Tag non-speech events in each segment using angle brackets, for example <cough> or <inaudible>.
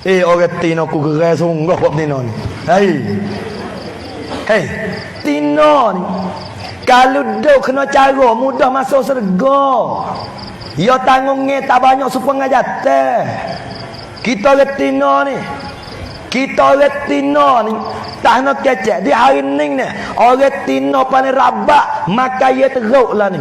Eh orang Tino ku gerai sungguh buat Tino ni. Hei. Hei. Tino ni. Kalau duk kena cara mudah masuk surga. Ya tanggung ni tak banyak supaya ngajat Kita orang Tino ni. Kita orang Tino ni. Tak nak kecek. Di hari ni ni. Orang Tino paling rabak. Maka ia teruk lah ni.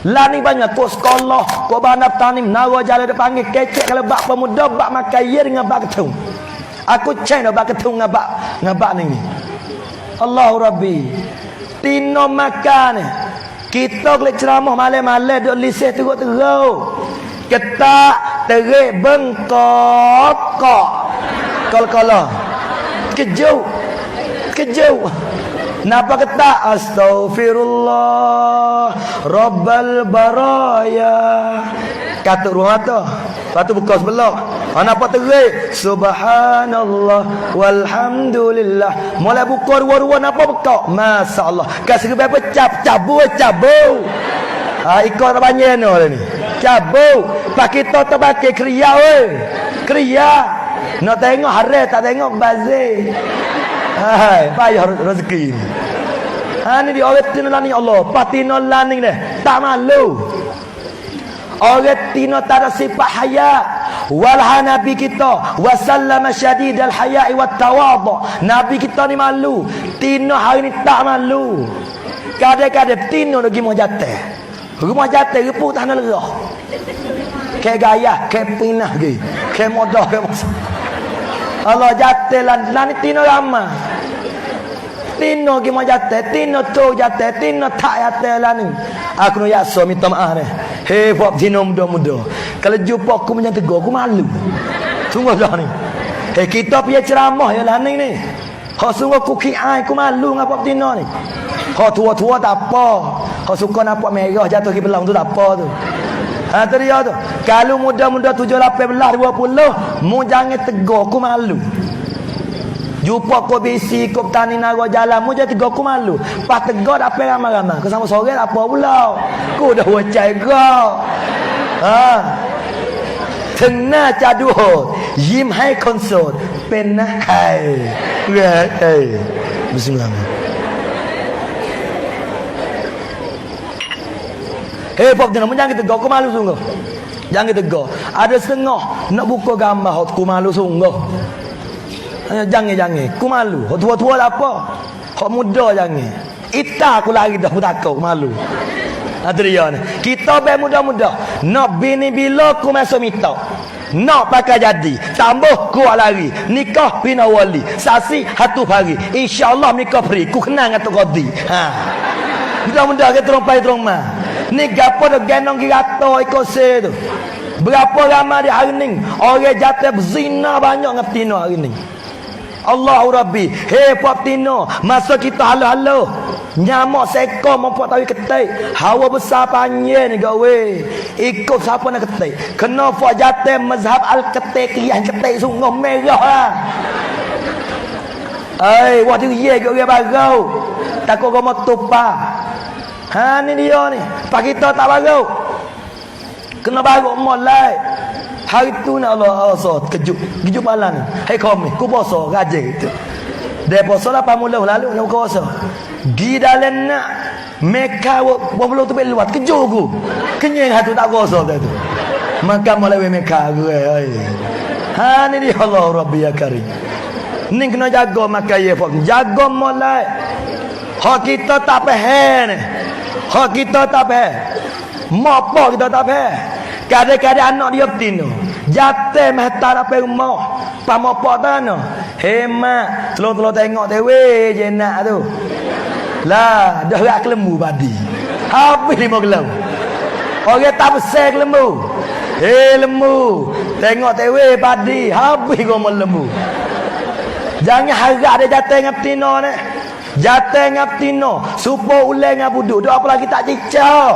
Lah ni banyak kau sekolah, kau banap tanim, nawa jalan dia panggil kecek kalau bak pemuda bak makan ye dengan bak ketung. Aku cek dah bak ketung dengan bak dengan bak ni. Allahu Rabbi. Tino makan ni. Kita boleh ceramah malam-malam duk lisih teruk teruk. Ketak terik bengkok. Kol-kolah. Kejauh. Kejauh. Napa kata astaghfirullah rabbal baraya. Kata rumah tu. Lepas tu buka sebelah. Ha, napa terik? Subhanallah walhamdulillah. Mulai buka dua-dua napa buka? Masya-Allah. Kasih berapa cap cabu cabu. Ha ikut banyak no ni. Cabu. Pak kita tu pakai kriya oi. Kriya. Nak tengok hari tak tengok bazir. Hai, payah rezeki. Ha ni dia orang tino lani Allah, patino lani ni. Tak malu. Orang tino tak ada sifat haya. Walha Nabi kita Wasallama syadid al-haya'i wa tawadha Nabi kita ni malu. Tino hari ni tak malu. Kadang-kadang Tino lagi mau jatuh Rumah jatuh Repu tanah lerah. Kayak gaya Kayak pinah Kayak modah Allah jatuh lah Lah ni Tino ramah Tino ki mau jatuh Tino tu jatuh Tino tak jatuh lah ni. Aku nak yaksa minta maaf ni. Hei buat Tino muda-muda. Kalau jumpa aku macam tegur Aku malu. Tunggu dah ni. Hei kita punya ceramah ya lah ni ni. Hak sungguh aku kiai Aku malu dengan Pop ni. Hak tua-tua tak apa. Hak suka nampak merah jatuh ke belang tu tak apa tu. Ha tu dia tu. Kalau muda-muda 17 18 20 mu jangan tegur aku malu. Jumpa kau bisi kau tani naga jalan mu jangan tegur aku malu. Pas tegur tak apa ramai-ramai. Kau sama sore tak apa pula. Ku dah wacai kau. Ha. Tengah caduh. Yim hai konsol. Penah hai. Bismillah. Eh pop jangan jangan tegur aku malu sungguh. Jangan tegur. Ada setengah nak buka gambar aku malu sungguh. Jangan jangan. Aku malu. Hak tua-tua lah apa? Hak muda jangan. Ita aku lari dah aku takut aku malu. Ada dia ni. Kita be muda-muda. Nak bini bila aku masuk minta. Nak pakai jadi. Tambah kuat lari. Nikah bina wali. Sasi hatu pagi. InsyaAllah nikah free. Ku kenal dengan Tok Qadi. Ha. Muda-muda ke terong pai terong mah. Ni gapo dah gendong kirato ikut se tu. Berapa ramai di hari ni orang jatuh berzina banyak dengan petino hari ni. Allahu Rabbi. Hei puak petino. Masa kita halo-halo. Nyamak seko mampu tahu ketik. Hawa besar panjang ni gawe. Ikut siapa nak ketik. Kena puak jatuh mazhab al-ketik. Yang ketik sungguh merah lah. Hei, waktu ye ke orang bagau. Takut kau mau tupah. Ha ni dia ni. Pak kita tak baru. Kena baru mulai. Hari tu ni Allah Allah kejut. Kejut malam ni. Hai kami, ku puasa rajin itu. Dia puasa lah pamula lalu nak puasa. Di dalam nak Meka belum tu luar kejut ku. Kenyang hatu tak puasa tu. Maka mulai Meka gue. Ha ni dia Allah Rabbi ya Karim. Ni kena jaga maka ya Jaga mulai. Hak kita tak faham ni. Hak kita tak faham. Mapa kita tak faham. Kadang-kadang anak dia betino. Jatuh mehta apa rumah. Pamapa tanah. Hemat. Telur-telur tengok tewe je nak tu. Lah, dah rak kelembu padi. Habis lima gelam. Orang tak besar kelembu. Eh lembu. Tengok tewe padi. Habis gomol lembu. Jangan harap dia jatuh dengan betino ni. Jatuh dengan tino. Supaya ulang dengan buduk. Dia apa lagi tak cicah.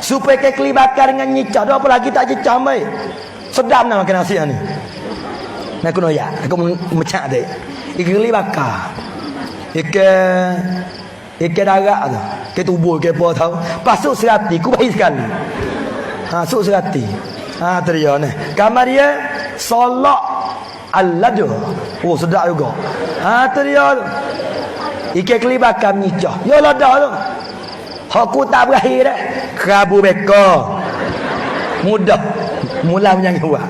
Supaya kekeli bakar dengan nyicah. Apa lagi tak cicah. Baik. Sedap nak makan nasi ni. Nak kena ya. Aku macam dia. Ikan kekeli bakar. Ikan. Ikan darat tu. Ikan tubuh. Ikan apa tahu. Pasuk serati. Ku baik sekali. Ha, suk serati. Ha, tu dia ni. Kamar dia. Solak Al-ladu Oh sedap juga Ha tu dia Ikan kelibakan nyicah Ya dah tu Aku tak berakhir dah Kerabu beka Mudah. Mula punya buat.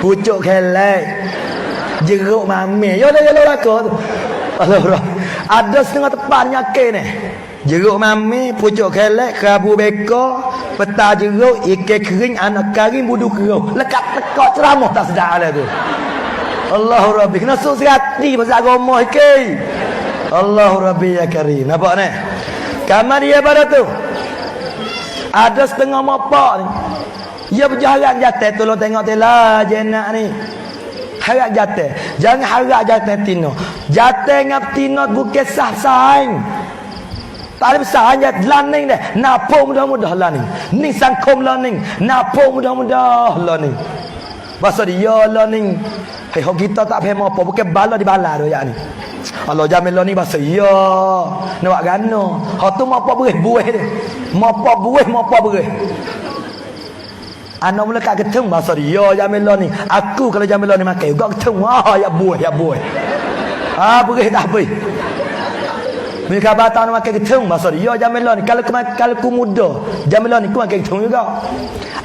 Pucuk kelek. Jeruk mami Ya lah ya lah tu Allah Ada setengah tepat nyakit ni. Jeruk mami Pucuk kelek Kerabu beka Peta jeruk Ikan kering Anak karing Budu keruk Lekat tekak ceramah Tak sedap lah tu. Allah Rabbi. Kena suruh serati Pasal agama ikan Allah Rabbi ya karim. Nampak ni? Kamar dia pada tu Ada setengah mapak ni Dia berjarak jatuh Tolong tengok telah jenak ni Harap jatuh Jangan harap jatuh tino Jatuh dengan tino bukan sah-sahain tak ada besar hanya laning deh. Napung mudah-mudah laning. Ni sangkom laning. Napung mudah-mudah laning. Bahasa dia laning. Hei, kita tak faham apa. Bukan bala di bala tu ya ni. Allah jamin lo ni bahasa ya. Nak gana. Hak tu mau apa berih buih dia. Mau apa buih, mau apa berih. Anak mula kat keteng bahasa jamin lo ni. Aku kalau jamin lo ni makan juga keteng. Ah ya buih, ya buih. Ah berih tak berih. Mereka batang nak makan keteng bahasa jamin lo ni. Kalau kalau ku muda, jamin lo ni ku makan keteng juga.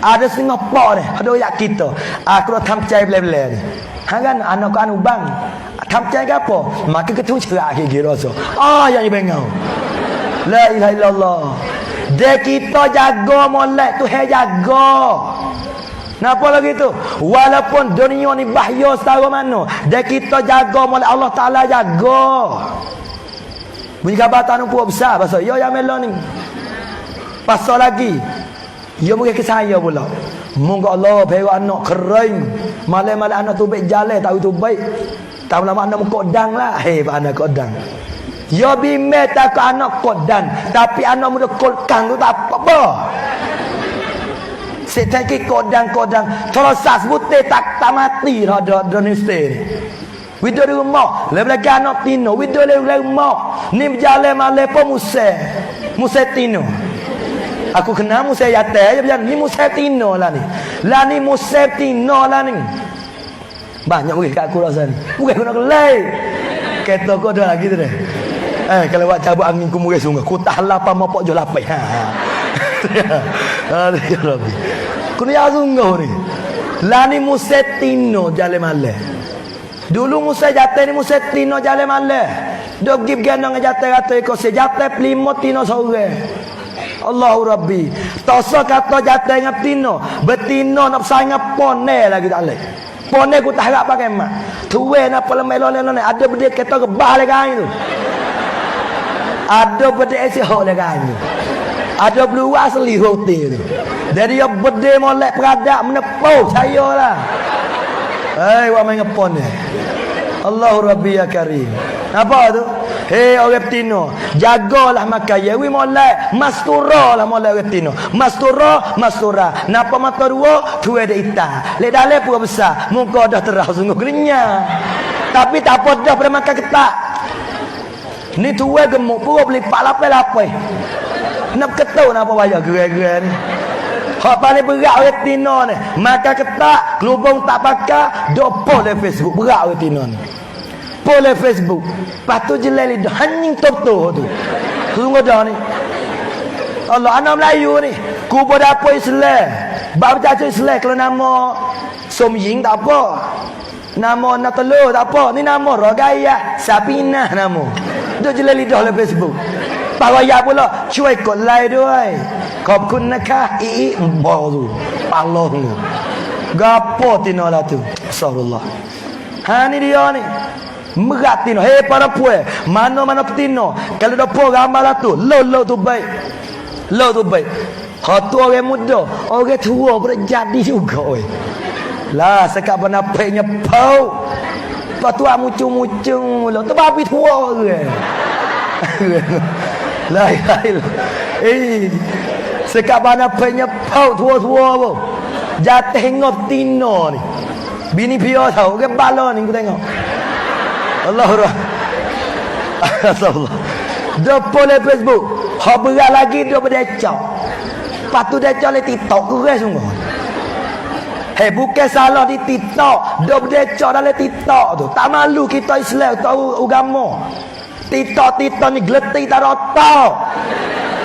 Ada setengah pak ni. Ada yak kita. Aku dah tamcai bela-bela ni. Ha kan anak ku anu bang. Tamcai ke apa? Maka ketung cerak kira rasa. Ah yang ibengau. La ilaha illallah. Dia kita jaga molek tu hai jaga. Napa lagi tu? Walaupun dunia ni bahaya setara mana, dia kita jaga molek Allah Taala jaga. Bunyi kabatan pun besar pasal yo yang melon ni. Pasal lagi. Yo mungkin ke saya pula. Moga Allah beri anak kering. Malam-malam anak tu baik jalan tahu tu baik. Tak lama anak kodang lah. Hei, pak anak kodang. Ya bime tak anak kodang. Tapi anak muda kodang tu tak apa-apa. Setaki kodang-kodang. Kalau sah sebutnya tak, tak mati ada Indonesia ni. Wido di rumah. Lepas anak tino. Wido di rumah. Ni berjalan malam pun Musa. Musa tino. Aku kenal Musa Yate. Ni Musa tino lah ni. Lah ni Musa tino lah ni. Banyak mungkin kat aku rasa ni. Aku nak kelai. Kereta aku ada lagi tu deh. Eh, kalau buat cabut angin ku mungkin sungguh. Ku tak lapar mau pok jual lapai. Ha. Aduh, ya Rabbi. Ku ni sungguh ni. Lani Musetino jale male. Dulu Musa jatuh ni Musetino jale male. Dok gib genong jatuh kata ko se jatuh pelimo tino sore. Allahu Rabbi. Tosa kata jatuh dengan tino. Betino nak sayang pone lagi tak boleh. Pone ku tak harap pakai mak. Tuwe nak pala melo lelo ni. Ada benda kata ke bah lagi tu. Ada benda esi hok lagi tu. Ada beluar asli roti tu. Jadi ya benda molek peradak menepuh saya lah. Hei, wa main ngepon ni. Allahu Rabbi ya Karim. Apa tu? Hei orang Tino, jagalah makan ya. Wi molek mastura lah molek orang Tino. Mastura, mastura. Napa mata dua? Tu ada ita. Lek dalek pun besar. Muka dah terah sungguh kenyang. Tapi tak apa dah pada makan ketak. Ni tuwe gemuk pun beli pak lapai-lapai. Nak ketau nak apa wajah gerai-gerai ni. Hak paling berat orang Tino ni. Makan ketak, kelubung tak pakai, dopo di Facebook. Berat orang Tino ni boleh Facebook. Lepas tu jelai lidah. Hanying top-top tu. Sungguh dah ni. Allah anak Melayu ni. Kubur dapur Islam. Bab cacu Islam. Kalau nama Som Ying tak apa. Nama nak telur tak apa. Ni nama Rogaya. Sapina nama. Tu jelai lidah oleh Facebook. Paraya pula. Cuai kot laiด้วยขอบคุณนะคะอีอีบอกtu ปาลง gapo tino lah tu Astagfirullah ha ni dia ni Merat tino. Hei para puan. Mana-mana tino. Kalau dah puan gambar lah tu. Lo, lo tu baik. Lo tu baik. Hak tu orang muda. Orang tua pun jadi juga. Oi. Lah sekat penapainya pau. Lepas tu ah mucung-mucung mula. Tu babi tua ke? <laughs> lah ilah ilah. Eh. Sekat penapainya pau tua-tua pun. Jatuh ngop tino ni. Bini pia tahu ke bala ni aku tengok. Allah <laughs> Allah dia boleh Facebook hak berat lagi dia berdecak lepas tu decak le TikTok kurang sungguh Hei bukan salah di TikTok. Dah berdecak dalam TikTok tu. Tak malu kita Islam tahu agama. TikTok-TikTok ni geleti tak otak.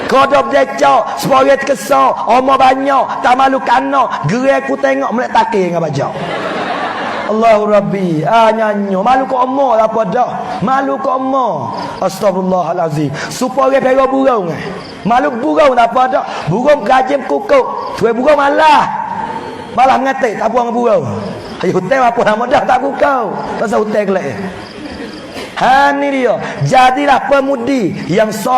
Kau dah berdecak. Sepuluh terkesar. Omor banyak. Tak malu kena. Gerai aku tengok. Mereka takir dengan bajak. Allahu Rabbi. Ah nyanyo. Malu kau omor lah apa dah. Malu kau omor astagfirullahalazim supaya pera burung eh. Malu burung tak apa dah. Burung gajim kukuk. Tuai burung malah. Malah ngatik tak buang burung. Ayo hotel apa nama dah tak kukau. Pasal hotel kelak ha ni dia. Jadilah pemudi yang sol